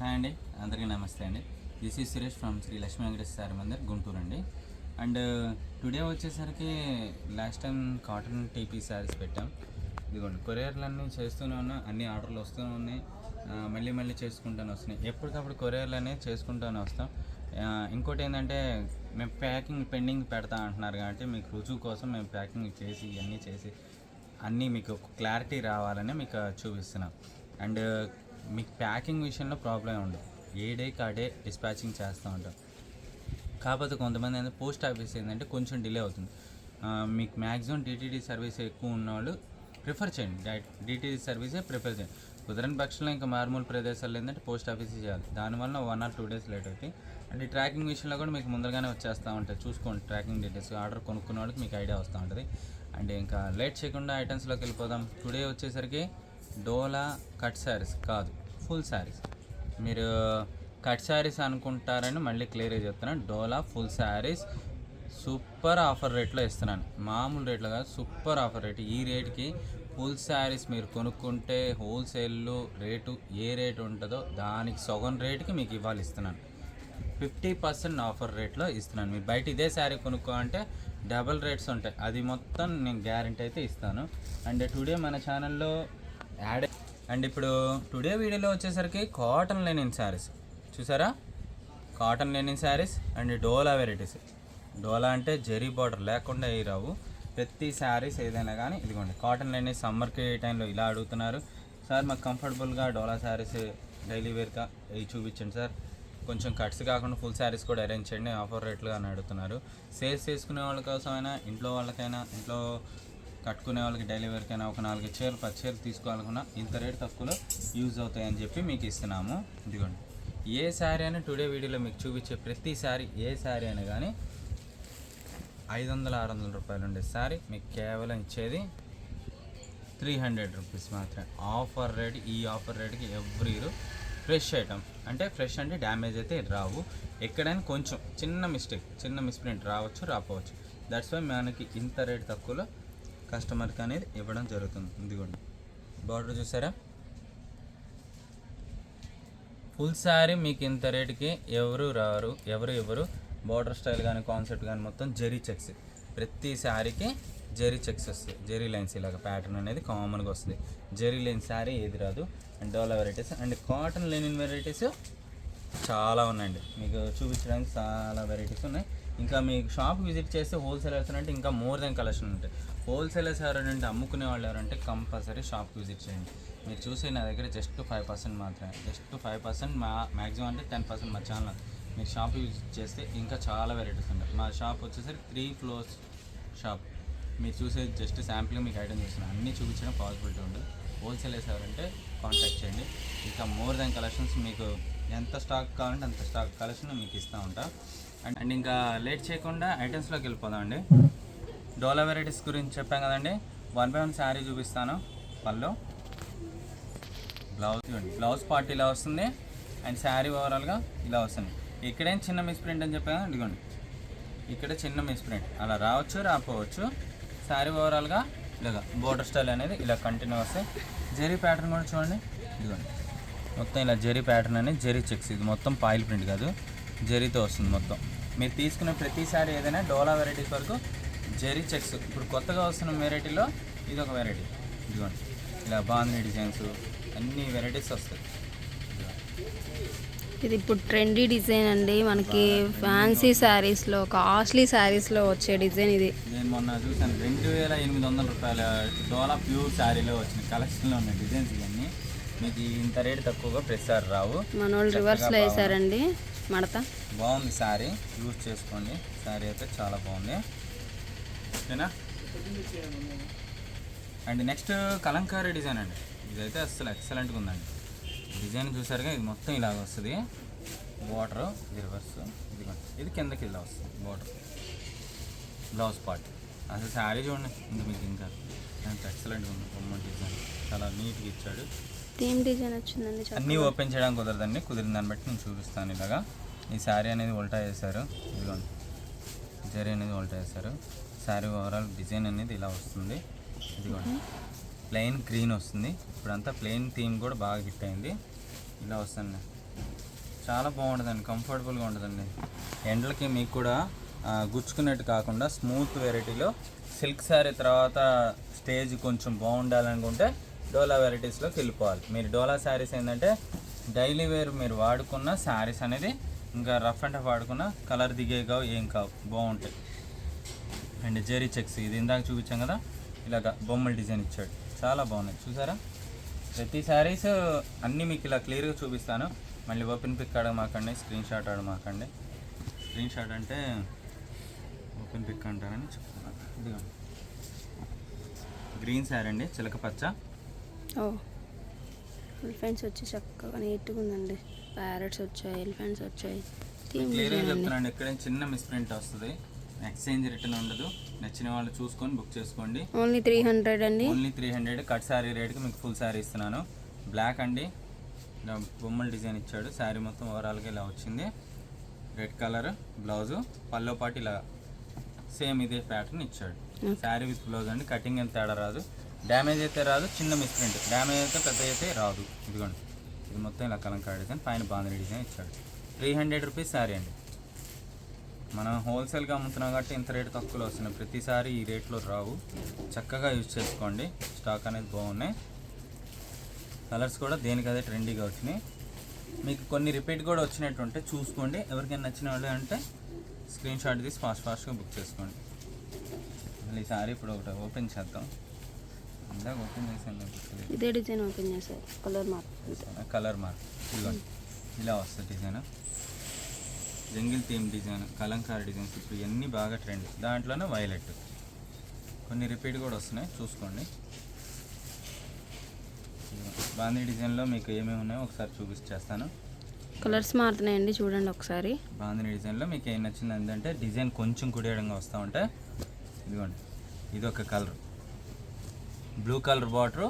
Hi అండి అందరికీ నమస్తే అండి. This is Suresh from Shri Lakshmi Venkateswara Sari Mandir Guntur అండి. అండ్ టుడే uh, వచ్చేసరికి last time cotton T P sarees పెట్టాం. ఇదిగోండి కొరియర్లన్నీ చేస్తూనే ఉన్నా అన్ని ఆర్డర్లు వస్తూనే ఉన్నాయి. మళ్ళీ మళ్ళీ చేసుకుంటూనే వస్తున్నాయి. ఎప్పటికప్పుడు కొరియర్లు అనేది చేసుకుంటూనే వస్తాం. ఇంకోటి ఏంటంటే మేము ప్యాకింగ్ పెండింగ్ పెడతా అంటున్నారు కాబట్టి మీకు రుజువు కోసం మేము ప్యాకింగ్ చేసి ఇవన్నీ చేసి అన్నీ మీకు క్లారిటీ రావాలని మీకు చూపిస్తున్నాం. అండ్ మీకు ప్యాకింగ్ విషయంలో ప్రాబ్లం ఉండదు. ఏ డేకి ఆ డే డిస్పాచింగ్ చేస్తూ ఉంటాం. కాకపోతే కొంతమంది ఏంటంటే పోస్ట్ ఆఫీస్ ఏంటంటే కొంచెం డిలే అవుతుంది. మీకు మ్యాక్సిమం డిటీడీ సర్వీస్ ఎక్కువ ఉన్నవాళ్ళు ప్రిఫర్ చేయండి. డిటీడీ సర్వీసే ప్రిఫర్ చేయండి. కుదరని పక్షంలో ఇంకా మారుమూల ప్రదేశాల్లో ఏంటంటే పోస్ట్ ఆఫీస్ చేయాలి. దానివల్ల one or two days late అవుతాయి. అండ్ ఈ ట్రాకింగ్ విషయంలో కూడా మీకు ముందరగానే వచ్చేస్తూ ఉంటాయి. చూసుకోండి ట్రాకింగ్ డీటెయిల్స్ ఆర్డర్ కొనుక్కున్న వాళ్ళకి మీకు ఐడియా వస్తూ ఉంటుంది. అండ్ ఇంకా లేట్ చేయకుండా ఐటమ్స్లోకి వెళ్ళిపోదాం. టుడే వచ్చేసరికి డోలా కట్ శారీస్ కాదు ఫుల్ శారీస్. మీరు కట్ శారీస్ అనుకుంటారని మళ్ళీ క్లియర్గా చెప్తున్నాను. Dola full saris super offer రేట్లో ఇస్తున్నాను. మామూలు రేట్లో కాదు సూపర్ ఆఫర్ రేట్. ఈ రేట్కి ఫుల్ శారీస్ మీరు కొనుక్కుంటే హోల్సేల్ రేటు ఏ రేటు ఉంటుందో దానికి సగం రేటుకి మీకు ఇవ్వాలి ఇస్తున్నాను. ఫిఫ్టీ పర్సెంట్ ఆఫర్ రేట్లో ఇస్తున్నాను. మీరు బయట ఇదే శారీ కొనుక్కో అంటే డబల్ రేట్స్ ఉంటాయి. అది మొత్తం నేను గ్యారంటీ అయితే ఇస్తాను. అండ్ టుడే మన ఛానల్లో యాడ్ అండ్ ఇప్పుడు టుడే వీడియోలో వచ్చేసరికి కాటన్ లెనిన్ శారీస్ చూసారా? Cotton linen saris and Dola varieties Dola అంటే జెరీ బార్డర్ లేకుండా ఏ రావు. ప్రతి శారీస్ ఏదైనా కానీ ఇదిగోండి కాటన్ లెనిన్ సమ్మర్కి టైంలో ఇలా అడుగుతున్నారు. సార్ మాకు కంఫర్టబుల్గా డోలా శారీస్ డైలీ వేర్గా ఇవి చూపించండి సార్ కొంచెం కట్స్ కాకుండా ఫుల్ శారీస్ కూడా అరేంజ్ చేయండి ఆఫర్ రేట్లుగా అని అడుగుతున్నారు. సేల్స్ చేసుకునే వాళ్ళ కోసమైనా ఇంట్లో వాళ్ళకైనా ఇంట్లో కట్టుకునే వాళ్ళకి డైలీ వేర్కైనా ఒక నాలుగు చీరలు పది చీరలు తీసుకోవాలనుకున్నా ఇంత రేట్ తక్కువలో యూజ్ అవుతాయని చెప్పి మీకు ఇస్తున్నాము. ఇదిగోండి. ఏ శారీ అయినా టుడే వీడియోలో మీకు చూపించే ప్రతి శారీ ఏ శారీ అయినా కానీ ఐదు వందల ఆరు వందల రూపాయలు ఉండే శారీ మీకు కేవలం ఇచ్చేది త్రీ హండ్రెడ్ రూపీస్ మాత్రమే. ఆఫర్ రేట్ ఈ ఆఫర్ రేట్కి ఎవ్రీ ఇయర్ ఫ్రెష్ ఐటమ్. అంటే ఫ్రెష్ అంటే డ్యామేజ్ అయితే రావు. ఎక్కడైనా కొంచెం చిన్న మిస్టేక్ చిన్న మిస్ప్రింట్ రావచ్చు రాపోవచ్చు దట్స్ వై మనకి ఇంత రేట్ తక్కువలో కస్టమర్కి అనేది ఇవ్వడం జరుగుతుంది. ఇదిగోండి. బార్డర్ చూసారా? ఫుల్ శారీ మీకు ఇంత రేటుకి ఎవరు రారు ఎవరు ఎవరు బార్డర్ స్టైల్ కానీ కాన్సెప్ట్ కానీ మొత్తం జెరీ చెక్స్. ప్రతి శారీకి జెరీ చెక్స్ వస్తాయి. జెరీ లైన్స్ ఇలాగ ప్యాటర్న్ అనేది కామన్గా వస్తుంది జెరీ లైన్ శారీ ఏది రాదు. And Dola varieties and cotton linen varieties చాలా ఉన్నాయండి. మీకు చూపించడానికి చాలా వెరైటీస్ ఉన్నాయి. ఇంకా మీకు షాప్ విజిట్ చేస్తే హోల్సేలర్స్ అంటే ఇంకా మోర్ దెన్ కలెక్షన్ ఉంటాయి. హోల్సేలర్స్ ఎవరంటే అమ్ముకునే వాళ్ళు ఎవరంటే కంపల్సరీ షాప్కి విజిట్ చేయండి. మీరు చూసే నా దగ్గర జస్ట్ ఫైవ్ పర్సెంట్ మాత్రమే. జస్ట్ ఫైవ్ పర్సెంట్ మా మ్యాక్సిమం అంటే టెన్ పర్సెంట్ మా ఛానల్ మీరు షాప్ విజిట్ చేస్తే ఇంకా చాలా వెరైటీస్ ఉంటాయి. మా షాప్ వచ్చేసరికి త్రీ ఫ్లోర్స్ షాప్ మీరు చూసే జస్ట్ శాంపుల్ మీకు ఐటమ్ చూస్తున్నాను అన్నీ చూపించడం పాసిబిలిటీ ఉండదు. హోల్సేలర్స్ ఎవరంటే కాంటాక్ట్ చేయండి. ఇంకా మోర్ దెన్ కలెక్షన్స్ మీకు ఎంత స్టాక్ కావాలంటే అంత స్టాక్ కలెక్షన్ మీకు ఇస్తూ ఉంటా. అండ్ అండ్ ఇంకా లేట్ చేయకుండా ఐటమ్స్లోకి వెళ్ళిపోదామండి డోలా వెరైటీస్ గురించి చెప్పాం కదండి. వన్ బై వన్ శారీ చూపిస్తాను. పళ్ళు. బ్లౌజ్ చూడండి. బ్లౌజ్ పార్ట్ ఇలా వస్తుంది. అండ్ శారీ ఓవరాల్గా ఇలా వస్తుంది. ఇక్కడేం చిన్న మిస్ప్రింట్ అని చెప్పాను ఇదిగోండి. ఇక్కడ చిన్న మిస్ప్రింట్ అలా రావచ్చు రాకపోవచ్చు. శారీ ఓవరాల్గా ఇలాగా బోర్డర్ స్టైల్ అనేది ఇలా కంటిన్యూ వస్తాయి జెరీ ప్యాటర్న్ కూడా చూడండి. ఇదిగోండి. మొత్తం ఇలా జెరీ ప్యాటర్న్ అనేది జెరీ చెక్స్ ఇది మొత్తం పాయిల్ ప్రింట్ కాదు. జెరీతో వస్తుంది మొత్తం. మీరు తీసుకునే ప్రతి శారీ ఏదైనా డోలా వెరైటీస్ వరకు జెరీ చెక్స్. ఇప్పుడు కొత్తగా వస్తున్న వెరైటీలో ఇది ఒక వెరైటీ ఇదిగోండి. ఇలా బాగుంది డిజైన్స్ అన్ని వెరైటీస్ వస్తాయి. ఇది ఇప్పుడు ట్రెండీ డిజైన్ అండి. మనకి ఫ్యాన్సీ శారీస్లో కాస్ట్లీ శారీస్లో వచ్చే డిజైన్ ఇది. నేను మొన్న చూసాను రెండు వేల ఎనిమిది వందల రూపాయల డోలా ప్యూర్ శారీలో వచ్చిన కలెక్షన్లో ఉన్న డిజైన్స్ ఇవన్నీ. మీకు ఇంత రేట్ తక్కువగా ప్రతిసారి రావు. మన వాళ్ళు రివర్స్లో వేసారండి మడత? బాగుంది శారీ యూజ్ చేసుకోండి. శారీ అయితే చాలా బాగుంది. ఓకేనా? అండ్ నెక్స్ట్ కలంకారీ డిజైన్ అండి. ఇదైతే అసలు ఎక్సలెంట్గా ఉందండి. డిజైన్ చూసారుగా ఇది మొత్తం ఇలాగ వస్తుంది. వాటర్ ఇది రివర్స్ ఇది ఇది కిందకి ఇలా వస్తుంది వాటర్ బ్లౌజ్ పార్ట్. అసలు శారీ చూడండి ఇంకా మీకు ఇంకా ఎంత ఎక్సలెంట్గా ఉంది. బొమ్మ డిజైన్. చాలా నీట్గా ఇచ్చాడు. సేమ్ డిజైన్ వచ్చిందండి అన్నీ ఓపెన్ చేయడం కుదరదండి. కుదిరిన దాన్ని బట్టి నేను చూపిస్తాను ఇలాగా. ఈ శారీ అనేది ఉల్టా చేశారు. ఇదిగోండి. జరీ అనేది ఉల్టా చేశారు. శారీ ఓవరాల్ డిజైన్ అనేది ఇలా వస్తుంది. ఇదిగోండి. ప్లెయిన్ గ్రీన్ వస్తుంది. ఇప్పుడంతా ప్లెయిన్ థీమ్ కూడా బాగా హిట్ అయింది. ఇలా వస్తుంది చాలా బాగుంటుందండి కంఫర్టబుల్గా ఉంటుందండి ఎండలకి మీకు కూడా గుచ్చుకున్నట్టు కాకుండా స్మూత్ వెరైటీలో సిల్క్ శారీ తర్వాత స్టేజ్ కొంచెం బాగుండాలనుకుంటే డోలా వెరైటీస్లోకి వెళ్ళిపోవాలి. మీరు డోలా శారీస్ ఏంటంటే డైలీ వేర్ మీరు వాడుకున్న శారీస్ అనేది ఇంకా రఫ్ అండ్ టఫ్ వాడుకున్న కలర్ దిగే కావు ఏం కావు బాగుంటాయి. అండ్ జెరీ చెక్స్ ఇది ఇందాక చూపించాం కదా ఇలాగ బొమ్మల డిజైన్ ఇచ్చాడు. చాలా బాగున్నాయి. చూసారా? ప్రతి శారీస్ అన్నీ మీకు ఇలా క్లియర్గా చూపిస్తాను. మళ్ళీ ఓపెన్ పిక్ ఆడమాకండి స్క్రీన్ షాట్ ఆడమాకండి స్క్రీన్ షాట్ అంటే ఓపెన్ పిక్ అంటారని చెప్తున్నాను ఇదిగో. గ్రీన్ శారీ అండి చిలక పచ్చ. ఓ. ఎలిఫెంట్స్ వచ్చి చక్కగా నీట్గా ఉందండి. ప్యారెట్స్ వచ్చాయి ఎలిఫెంట్స్ వచ్చాయి. క్లియర్గా చెప్తున్నాను ఎక్కడ చిన్న మిస్ప్రింట్ వస్తుంది. ఎక్స్చేంజ్ రిటర్న్ ఉండదు. నచ్చిన వాళ్ళు చూసుకొని బుక్ చేసుకోండి. ఓన్లీ త్రీ హండ్రెడ్ అండి. Only three hundred cut sari రేట్కి మీకు ఫుల్ శారీ ఇస్తున్నాను. బ్లాక్ అండి. బొమ్మల డిజైన్ ఇచ్చాడు. శారీ మొత్తం ఓవరాల్గా ఇలా వచ్చింది. రెడ్ కలర్ బ్లౌజు పల్లో పాటు ఇలా సేమ్ ఇదే ప్యాటర్న్ ఇచ్చాడు. శారీ విత్ బ్లౌజ్ అండి. కటింగ్ ఎంత తేడా రాదు. డ్యామేజ్ అయితే రాదు చిన్న మిస్ప్రింట్ డ్యామేజ్ అయితే పెద్ద అయితే రాదు. ఇదిగోండి. ఇది మొత్తం ఇలా కలంకారీ డిజైన్ పైన బాంధని డిజైన్ ఇచ్చాడు. త్రీ హండ్రెడ్ రూపీస్ శారీ అండి. మనం హోల్సేల్గా అమ్ముతున్నాం కాబట్టి ఇంత రేటు తక్కువలో వస్తున్నాయి. ప్రతిసారి ఈ రేట్లో రావు. చక్కగా యూజ్ చేసుకోండి. స్టాక్ అనేది బాగున్నాయి. కలర్స్ కూడా దేనికదే ట్రెండీగా వచ్చినాయి. మీకు కొన్ని రిపీట్ కూడా వచ్చినట్టు ఉంటే చూసుకోండి. ఎవరికైనా నచ్చిన వాళ్ళు అంటే స్క్రీన్ షాట్ తీసి ఫాస్ట్ ఫాస్ట్గా బుక్ చేసుకోండి. మళ్ళీ ఈ సారీ ఇప్పుడు ఒకటి ఓపెన్ చేద్దాం. ఇందాక ఓపెన్ గుర్తులేదు. ఇదే డిజైన్ ఓపెన్ చేశారు. కలర్ మార్క్ కలర్ మార్క్ ఇదిగోండి ఇలా వస్తుంది design. Jungle theme design Kalamkari designs. ఇప్పుడు ఇవన్నీ బాగా ట్రెండ్ దాంట్లోనే వైలెట్ కొన్ని రిపీట్ కూడా వస్తున్నాయి. చూసుకోండి. బాందీ డిజైన్లో మీకు ఏమేమి ఉన్నాయో ఒకసారి చూపించేస్తాను కలర్స్ మారుతున్నాయండి. చూడండి ఒకసారి. బాందిని డిజైన్లో మీకు ఏం నచ్చింది? ఏంటంటే డిజైన్ కొంచెం కుడియడంగా వస్తూ ఉంటే ఇదిగోండి. ఇది ఒక కలర్ బ్లూ కలర్ బార్డరు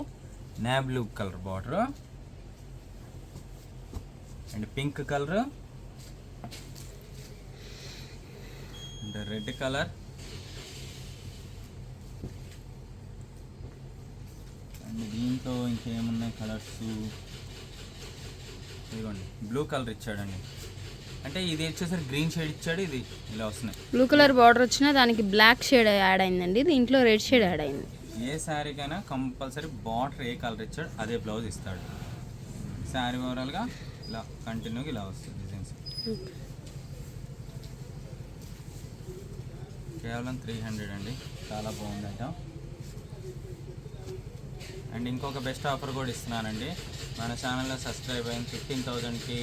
నా blue colour border and pink colour and red colour and దీంతో ఇంకేమున్నాయి కలర్స్ ఇదిగోండి బ్లూ కలర్ ఇచ్చాడండి. అంటే ఇది వచ్చేసరికి గ్రీన్ షేడ్ ఇచ్చాడు ఇది ఇలా వస్తున్నాయి. బ్లూ కలర్ బార్డర్ వచ్చినా దానికి బ్లాక్ షేడ్ యాడ్ అయిందండి దీంట్లో రెడ్ షేడ్ యాడ్ అయింది. ఏ శారీకైనా కంపల్సరీ బార్డర్ ఏ కలర్ ఇచ్చాడు అదే బ్లౌజ్ ఇస్తాడు. శారీ ఓవరాల్గా ఇలా కంటిన్యూగా ఇలా వస్తుంది డిజైన్స్. కేవలం త్రీ హండ్రెడ్ అండి. చాలా బాగుందట. అండ్ ఇంకొక బెస్ట్ ఆఫర్ కూడా ఇస్తున్నానండి. మన ఛానల్లో సబ్స్క్రైబ్ అయిన ఫిఫ్టీన్ థౌజండ్కి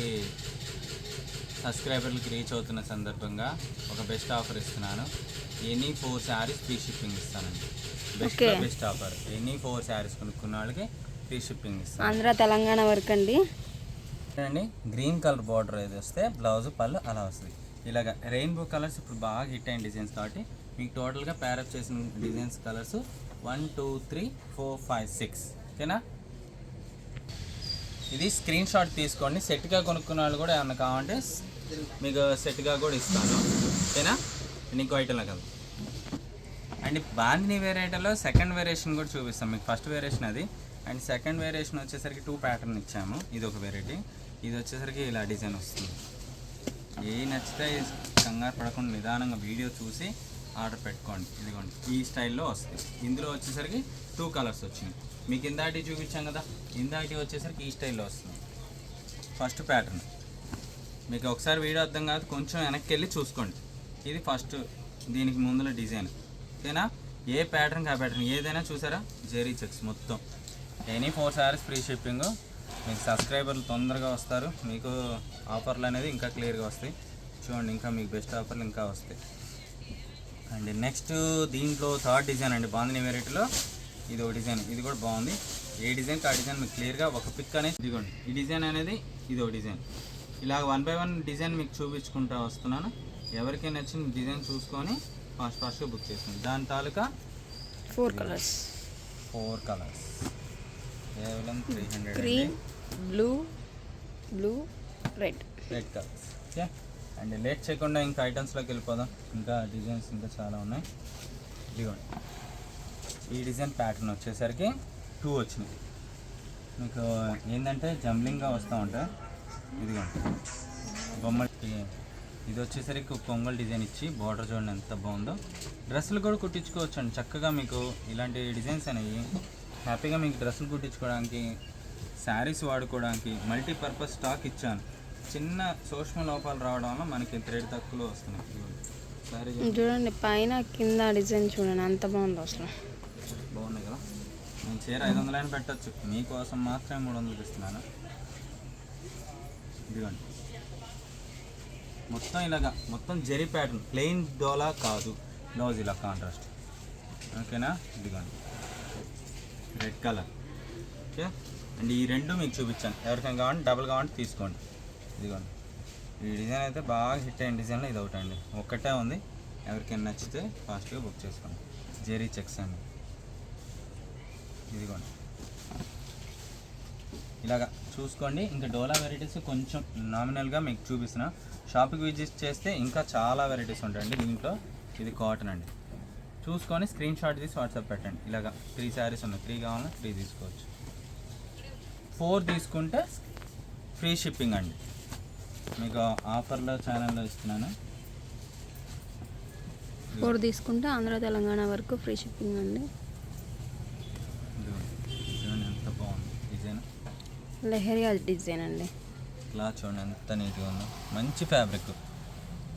సబ్స్క్రైబర్లకి రీచ్ అవుతున్న సందర్భంగా ఒక బెస్ట్ ఆఫర్ ఇస్తున్నాను. Any four saris free shipping ఇస్తానండి. Best offer. Any four saris కొనుక్కున్న వాళ్ళకి ఫ్రీ షిప్పింగ్ ఇస్తాను ఆంధ్ర తెలంగాణ వరకు అండి. అండి గ్రీన్ కలర్ బార్డర్ ఏది వస్తే బ్లౌజ్ పళ్ళు అలా వస్తుంది. ఇలాగ రెయిన్బో కలర్స్ ఇప్పుడు బాగా హిట్ అయిన డిజైన్స్ కాబట్టి మీకు టోటల్గా ప్యారప్ చేసిన designs colours one two three four five six. ఓకేనా? ఇది స్క్రీన్ షాట్ తీసుకోండి. సెట్గా కొనుక్కున్న వాళ్ళు కూడా ఏమన్నా కావాలంటే మీకు సెట్గా కూడా ఇస్తాను. ఓకేనా? ఇంకో ఐటెంలో కదా అండ్ బాందిని వేరియటలో సెకండ్ వేరియేషన్ కూడా చూపిస్తాం. మీకు ఫస్ట్ వేరియేషన్ అది. అండ్ సెకండ్ వేరియేషన్ వచ్చేసరికి టూ ప్యాటర్న్ ఇచ్చాము. ఇది ఒక వెరైటీ ఇది వచ్చేసరికి ఇలా డిజైన్ వస్తుంది. ఏ నచ్చితే కంగారు పడకుండా నిదానంగా వీడియో చూసి ఆర్డర్ పెట్టుకోండి. ఇదిగోండి. ఈ స్టైల్లో వస్తుంది. ఇందులో వచ్చేసరికి టూ కలర్స్ వచ్చింది. మీకు ఇందాటి చూపించాం కదా. ఇందాటి వచ్చేసరికి ఈ స్టైల్లో వస్తుంది. ఫస్ట్ ప్యాటర్న్ మీకు ఒకసారి వీడియో అర్థం కాదు. కొంచెం వెనక్కి వెళ్ళి చూసుకోండి. ఇది ఫస్ట్ దీనికి ముందుల డిజైన్ ఓకేనా? ఏ ప్యాటర్న్ ఆ ప్యాటర్న్? ఏదైనా చూసారా? జెరీ చెక్స్ మొత్తం. Any four saris free shipping. మీకు సబ్స్క్రైబర్లు తొందరగా వస్తారు. మీకు ఆఫర్లు అనేది ఇంకా క్లియర్గా వస్తాయి. చూడండి ఇంకా మీకు బెస్ట్ ఆఫర్లు ఇంకా వస్తాయి. అండ్ నెక్స్ట్ దీంట్లో థర్డ్ డిజైన్ అండి. బాందిని వెరైటీలో ఇది ఒక డిజైన్. ఇది కూడా బాగుంది. ఏ డిజైన్కి ఆ డిజైన్ మీకు క్లియర్గా ఒక పిక్ అనేది ఇదిగోండి. ఈ డిజైన్ అనేది ఇది ఒక డిజైన్. ఇలా వన్ బై వన్ డిజైన్ మీకు చూపించుకుంటా వస్తున్నాను. ఎవరికి నచ్చిన డిజైన్ చూసుకొని ఫాస్ట్ ఫాస్ట్గా బుక్ చేసుకోండి దాని తాలూకా ఫోర్ కలర్స్ ఫోర్ కలర్స్ కేవలం three hundred green blue blue red red colours okay and late చేయకుండా ఇంకా ఐటమ్స్లోకి వెళ్ళిపోదాం. ఇంకా డిజైన్స్ ఇంకా చాలా ఉన్నాయి. ఇదిగోండి. ఈ డిజైన్ ప్యాటర్న్ వచ్చేసరికి టూ వచ్చినాయి. మీకు ఏంటంటే జంబ్లింగ్గా వస్తూ ఉంటాయి. ఇదిగోండి. బొమ్మ ఇది వచ్చేసరికి కొంగల్ డిజైన్ ఇచ్చి బార్డర్ చూడండి ఎంత బాగుందో. డ్రెస్సులు కూడా కుట్టించుకోవచ్చు అండి చక్కగా మీకు ఇలాంటి డిజైన్స్ అనేవి హ్యాపీగా మీకు డ్రెస్సులు కుట్టించుకోవడానికి శారీస్ వాడుకోవడానికి మల్టీపర్పస్ స్టాక్ ఇచ్చాను. చిన్న సూక్ష్మ లోపాలు రావడం వల్ల మనకి రేట్ తక్కువలో వస్తున్నాయి. చూడండి. పైన కింద డిజైన్ చూడండి ఎంత బాగుందో అసలు. బాగున్నాయి కదా? నేను చీర ఐదు వందలైనా పెట్టచ్చు. మీకోసం మాత్రమే మూడు వందలకి ఇస్తున్నాను. ఇదిగోండి. మొత్తం ఇలాగా మొత్తం జెరీ ప్యాటర్న్ ప్లెయిన్ డోలా కాదు. బ్లౌజ్ ఇలా కాంట్రాస్ట్. ఓకేనా? ఇదిగోండి. Red colour. ఓకే? అండ్ ఈ రెండు మీకు చూపించాను. ఎవరికైనా కావాలంటే డబుల్ కావాలంటే తీసుకోండి. ఇదిగోండి. ఈ డిజైన్ అయితే బాగా హిట్ అయిన డిజైన్లో ఇది ఒకటి అండి. ఒక్కటే ఉంది. ఎవరికైనా నచ్చితే ఫాస్ట్గా బుక్ చేసుకోండి. జెరీ చెక్స్ అండి. ఇదిగోండి. ఇలాగా చూసుకోండి. ఇంకా డోలా వెరైటీస్ కొంచెం నామినల్గా మీకు చూపిస్తున్నా. షాప్కి విజిట్ చేస్తే ఇంకా చాలా వెరైటీస్ ఉంటాయండి దీంట్లో. ఇది కాటన్ అండి. చూసుకొని స్క్రీన్ షాట్ తీసి వాట్సాప్ పెట్టండి. ఇలాగ త్రీ శారీస్ ఉన్నాయి. త్రీ కావాలన్నా త్రీ తీసుకోవచ్చు. ఫోర్ తీసుకుంటే ఫ్రీ షిప్పింగ్ అండి. మీకు ఆఫర్లో ఛానల్లో ఇస్తున్నాను. ఫోర్ తీసుకుంటే ఆంధ్ర తెలంగాణ వరకు ఫ్రీ షిప్పింగ్ అండి ఇదిగోండి. చూడండి ఎంత బాగుంది డిజైన్ లెహరియా డిజైన్ అండి. క్లాత్ చూడండి ఎంత నీట్గా ఉందో. మంచి ఫ్యాబ్రిక్.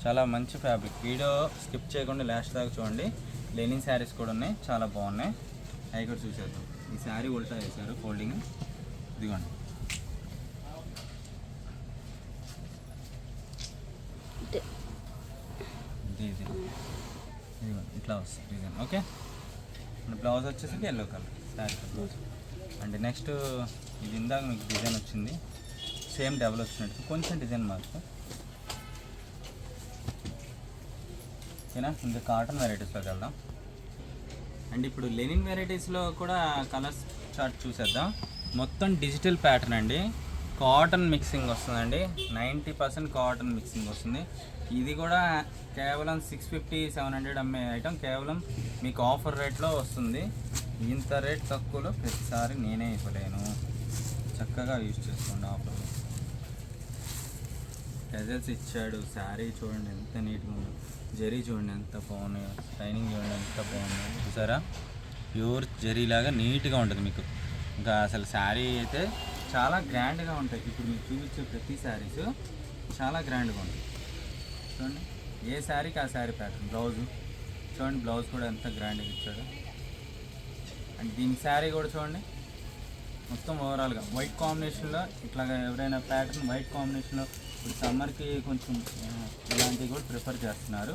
చాలా మంచి ఫ్యాబ్రిక్. వీడియో స్కిప్ చేయకుండా లాస్ట్ దాకా చూడండి. లెనిన్ శారీస్ కూడా ఉన్నాయి. చాలా బాగున్నాయి. అవి కూడా చూసేద్దాం. ఈ శారీ ఉల్టా వేశారు ఫోల్డింగ్. ఇదిగోండి. ఇది. ఇది ఇదిగోండి ఇట్లా వస్తుంది డిజైన్. ఓకే? బ్లౌజ్ వచ్చేసరికి yellow colour sari blouse. And next ఇది ఇందాక మీకు డిజైన్ వచ్చింది. సేమ్ డబుల్ వచ్చినట్టు. కొంచెం డిజైన్ మార్పు ఓకేనా? ఇంకా కాటన్ వెరైటీస్లోకి వెళ్దాం. అండ్ ఇప్పుడు లెనిన్ వెరైటీస్లో కూడా కలర్స్ చార్ట్ చూసేద్దాం. మొత్తం డిజిటల్ ప్యాటర్న్ అండి. కాటన్ మిక్సింగ్ వస్తుందండి. నైంటీ పర్సెంట్ కాటన్ మిక్సింగ్ వస్తుంది. ఇది కూడా కేవలం సిక్స్ ఫిఫ్టీ సెవెన్ హండ్రెడ్ అమ్మే ఐటమ్ కేవలం మీకు ఆఫర్ రేట్లో వస్తుంది. ఇంత రేట్ తక్కువలో ప్రతిసారి నేనే ఇవ్వలేను. చక్కగా యూజ్ చేసుకోండి ఆఫర్ గజల్స్ ఇచ్చాడు శారీ చూడండి ఎంత నీట్గా ఉందో. జరీ చూడండి ఎంత బాగున్నాయో షైనింగ్ చూడండి ఎంత బాగున్నాయో చూసారా? ప్యూర్ జరీ లాగా నీట్గా ఉంటుంది మీకు. ఇంకా అసలు శారీ అయితే చాలా గ్రాండ్గా ఉంటాయి. ఇప్పుడు మీకు చూపించే ప్రతి శారీస్ చాలా గ్రాండ్గా ఉంటాయి. చూడండి. ఏ శారీకి ఆ శారీ ప్యాటర్న్ బ్లౌజు చూడండి బ్లౌజ్ కూడా ఎంత గ్రాండ్గా ఇచ్చాడు. అండ్ దీని శారీ కూడా చూడండి. మొత్తం ఓవరాల్గా వైట్ కాంబినేషన్లో ఇట్లాగా ఎవరైనా ప్యాటర్న్ వైట్ కాంబినేషన్లో ఇప్పుడు సమ్మర్కి కొంచెం ఇలాంటివి కూడా ప్రిఫర్ చేస్తున్నారు.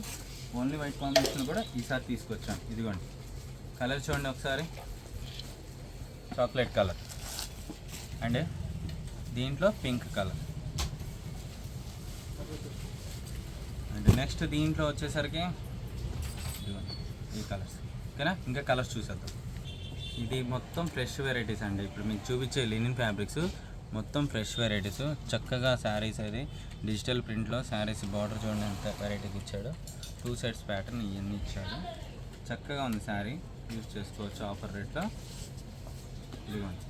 ఓన్లీ వైట్ కాంబినేషన్ కూడా ఈసారి తీసుకొచ్చాను ఇదిగోండి. కలర్ చూడండి ఒకసారి. చాక్లెట్ కలర్ అండ్ దీంట్లో పింక్ కలర్ అండ్ నెక్స్ట్ దీంట్లో వచ్చేసరికి ఇదిగోండి ఈ కలర్స్ ఓకేనా? ఇంకా కలర్స్ చూసేద్దాం. ఇది మొత్తం ఫ్రెష్ వెరైటీస్ అండి. ఇప్పుడు మీకు చూపించే లినిన్ ఫ్యాబ్రిక్స్ మొత్తం ఫ్రెష్ వెరైటీస్. చక్కగా శారీస్ అది. డిజిటల్ ప్రింట్లో శారీస్ బార్డర్ చూడండి ఎంత వెరైటీకి ఇచ్చాడు. టూ సైడ్స్ ప్యాటర్న్ ఇవన్నీ ఇచ్చాడు. చక్కగా ఉంది శారీ. యూజ్ చేసుకోవచ్చు ఆఫర్ రేట్లో. ఇదిగోండి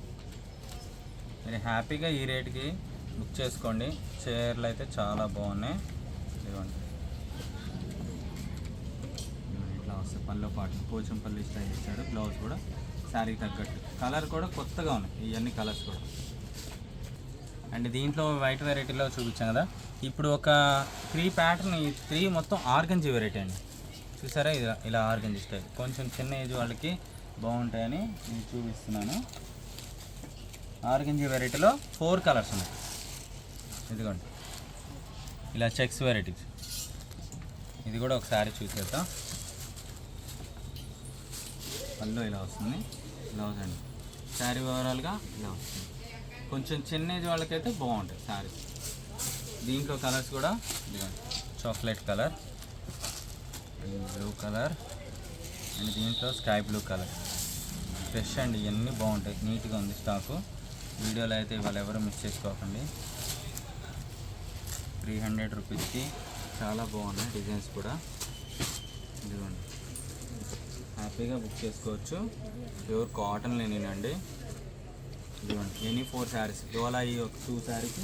మీరు హ్యాపీగా ఈ రేట్కి బుక్ చేసుకోండి. చీరలు అయితే చాలా బాగున్నాయి. ఇదిగోండి ఇట్లా వస్తే పళ్ళు పాటు. పోచంపల్లి స్టైల్ ఇచ్చాడు బ్లౌజ్ కూడా. శారీకి తగ్గట్టు. కలర్ కూడా కొత్తగా ఉన్నాయి. ఇవన్నీ కలర్స్ కూడా. అండ్ దీంట్లో వైట్ వెరైటీలో చూపించాం కదా. ఇప్పుడు ఒక త్రీ ప్యాటర్న్ ఈ త్రీ మొత్తం ఆర్గంజీ వెరైటీ అండి. చూసారా? ఇలా ఇలా ఆర్గంజీ స్టైల్. కొంచెం చిన్న ఏజ్ వాళ్ళకి బాగుంటాయని నేను చూపిస్తున్నాను. ఆర్గంజీ వెరైటీలో ఫోర్ కలర్స్ ఉన్నాయి. ఇదిగోండి. ఇలా చెక్స్ వెరైటీస్. ఇది కూడా ఒకసారి చూసేద్దాం. పళ్ళు ఇలా వస్తుంది. బ్లౌజ్ అండి శారీ ఓవరాల్గా ఇలా వస్తుంది కొంచెం చిన్న ఏజ్ వాళ్ళకైతే బాగుంటాయి శారీస్. దీంట్లో కలర్స్ కూడా ఇదిగోండి. Chocolate colour blue colour and దీంట్లో స్కై బ్లూ కలర్. ఫ్రెష్ అండి ఇవన్నీ బాగుంటాయి. నీట్గా ఉంది స్టాకు. వీడియోలో అయితే ఇవాళ ఎవరు మిస్ చేసుకోకండి. త్రీ హండ్రెడ్ రూపీస్కి చాలా బాగున్నాయి డిజైన్స్ కూడా. ఇదిగోండి. హ్యాపీగా బుక్ చేసుకోవచ్చు. ప్యూర్ కాటన్ లేనినండి ఇదిగోండి ఎనీ ఫోర్ శారీస్. డోలా ఈ ఒక టూ శారీస్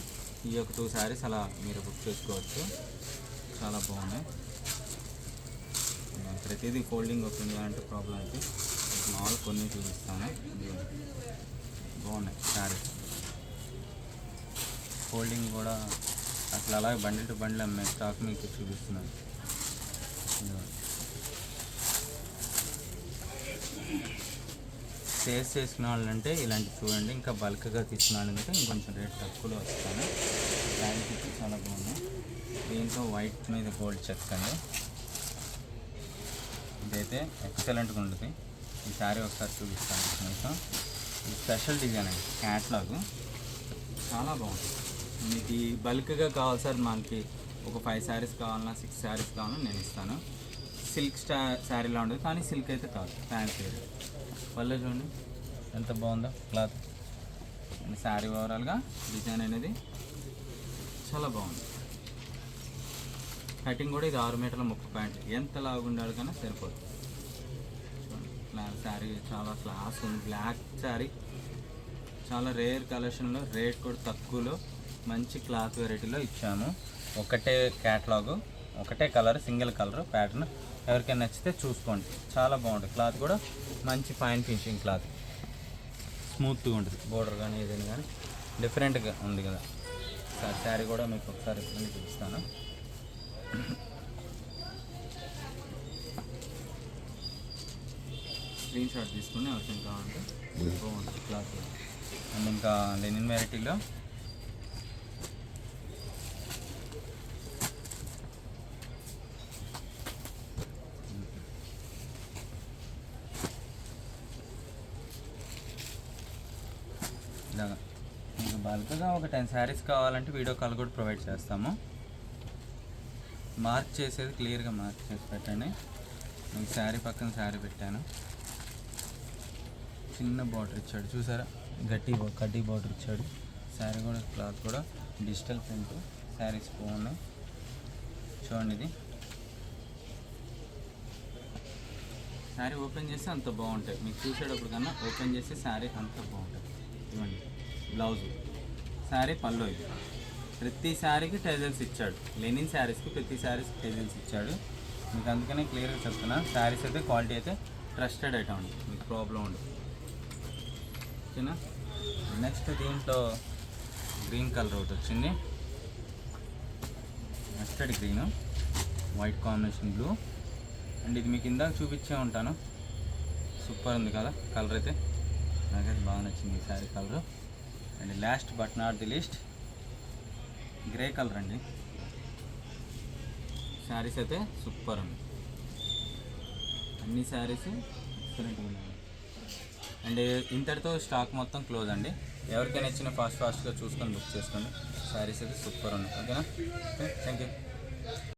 ఈ యొక్క టూ శారీస్ అలా మీరు బుక్ చేసుకోవచ్చు. చాలా బాగున్నాయి. ప్రతిదీ ఫోల్డింగ్ వస్తుంది చేయాలంటే ప్రాబ్లం అయితే మామూలు కొన్ని చూపిస్తాను. బాగున్నాయి శారీస్. ఫోల్డింగ్ కూడా అసలు అలాగే బండిల్ టు బండిల్ అమ్మే స్టాక్ మీకు చూపిస్తున్నాను. సేల్స్ చేసుకున్న వాళ్ళంటే ఇలాంటి చూడండి ఇంకా బల్క్గా తీసుకున్న వాళ్ళంటే ఇంకొంచెం రేట్ తక్కువలో వస్తాను. దానికి చాలా బాగున్నాయి దీంతో వైట్ మీద గోల్డ్ చెక్స్ అండి. ఇదైతే ఎక్సలెంట్గా ఉంటుంది. ఈ శారీ ఒకసారి చూపిస్తాను మీకు ఇది స్పెషల్ డిజైన్ అండి క్యాట్లాగ్ చాలా బాగుంటుంది మీకు ఈ బల్క్గా కావాలి సార్ మనకి ఒక ఫైవ్ శారీస్ కావాలన్నా సిక్స్ శారీస్ కావాలన్నా నేను ఇస్తాను. సిల్క్ స్టా శారీలా ఉండదు కానీ సిల్క్ అయితే కాదు ఫ్యాన్సీ పళ్ళు చూడండి. ఎంత బాగుందో క్లాత్. అండ్ శారీ ఓవరాల్గా డిజైన్ అనేది చాలా బాగుంది. కటింగ్ కూడా ఇది ఆరు మీటర్ల ముప్పై ప్యాంట్. ఎంత లాగుండాలి కన్నా సరిపోతుంది శారీ చాలా క్లాస్ ఉంది. బ్లాక్ శారీ. చాలా రేర్ కలెక్షన్లో రేట్ కూడా తక్కువలో మంచి క్లాత్ వెరైటీలో ఇచ్చాము. ఒకటే క్యాటలాగు ఒకటే కలర్ సింగిల్ కలర్ ప్యాటర్న్ ఎవరికైనా నచ్చితే చూసుకోండి. చాలా బాగుంటుంది. క్లాత్ కూడా మంచి ఫైన్ ఫినిషింగ్ క్లాత్. స్మూత్గా ఉంటుంది. బోర్డర్ కానీ ఏదైనా కానీ డిఫరెంట్గా ఉంది కదా. శారీ కూడా మీకు ఒకసారి ఎప్పుడైనా చూపిస్తాను. స్క్రీన్ షాట్ తీసుకుని అవసరం కావాలంటే బాగుంటుంది క్లాత్. అండ్ ఇంకా లెనిన్ వెరైటీలో ఇలాగా మీకు బల్క్గా ఒక టెన్ శారీస్ కావాలంటే వీడియో కాల్ కూడా ప్రొవైడ్ చేస్తాము. మార్క్ చేసేది క్లియర్గా మార్క్ చేసి పెట్టండి. మీకు శారీ పక్కన శారీ పెట్టాను. చిన్న బార్డర్ ఇచ్చాడు. చూసారా? గట్టి గడ్డి కడ్డీ బార్డర్ ఇచ్చాడు. శారీ కూడా క్లాత్ కూడా డిజిటల్ ప్రింట్ శారీస్ బాగున్నాయి చూడండి ఇది. శారీ ఓపెన్ చేస్తే అంత బాగుంటాయి. మీకు చూసేటప్పుడు కన్నా ఓపెన్ చేస్తే శారీ అంత బాగుంటుంది ఇవ్వండి. బ్లౌజ్. శారీ పళ్ళు ఇది ప్రతి శారీకి టైజల్స్ ఇచ్చాడు. లెనిన్ శారీస్కి ప్రతి శారీస్కి టైజల్స్ ఇచ్చాడు. మీకు అందుకనే క్లియర్గా చెప్తున్నా శారీస్ అయితే క్వాలిటీ అయితే ట్రస్టెడ్ ఐటమ్ అండి మీకు ప్రాబ్లం ఉండదు. ఓకేనా? నెక్స్ట్ దీంట్లో గ్రీన్ కలర్ ఒకటి వచ్చింది. Mustard green white combination blue and ఇది మీకు ఇందాక చూపించే ఉంటాను. సూపర్ ఉంది కదా కలర్ అయితే. నాకైతే బాగా నచ్చింది ఈ sari colour and last but not the least grey colour అండి. శారీస్ అయితే సూపర్ అండి. అన్ని శారీస్ ఎక్సలెంట్ ఉన్నాయి. అండ్ ఇంతటితో స్టాక్ మొత్తం క్లోజ్ అండి. ఎవరికైనా ఇచ్చిన ఫాస్ట్ ఫాస్ట్గా చూసుకొని బుక్ చేసుకోండి. శారీస్ అయితే సూపర్ ఉన్నాయి. ఓకేనా థ్యాంక్ యూ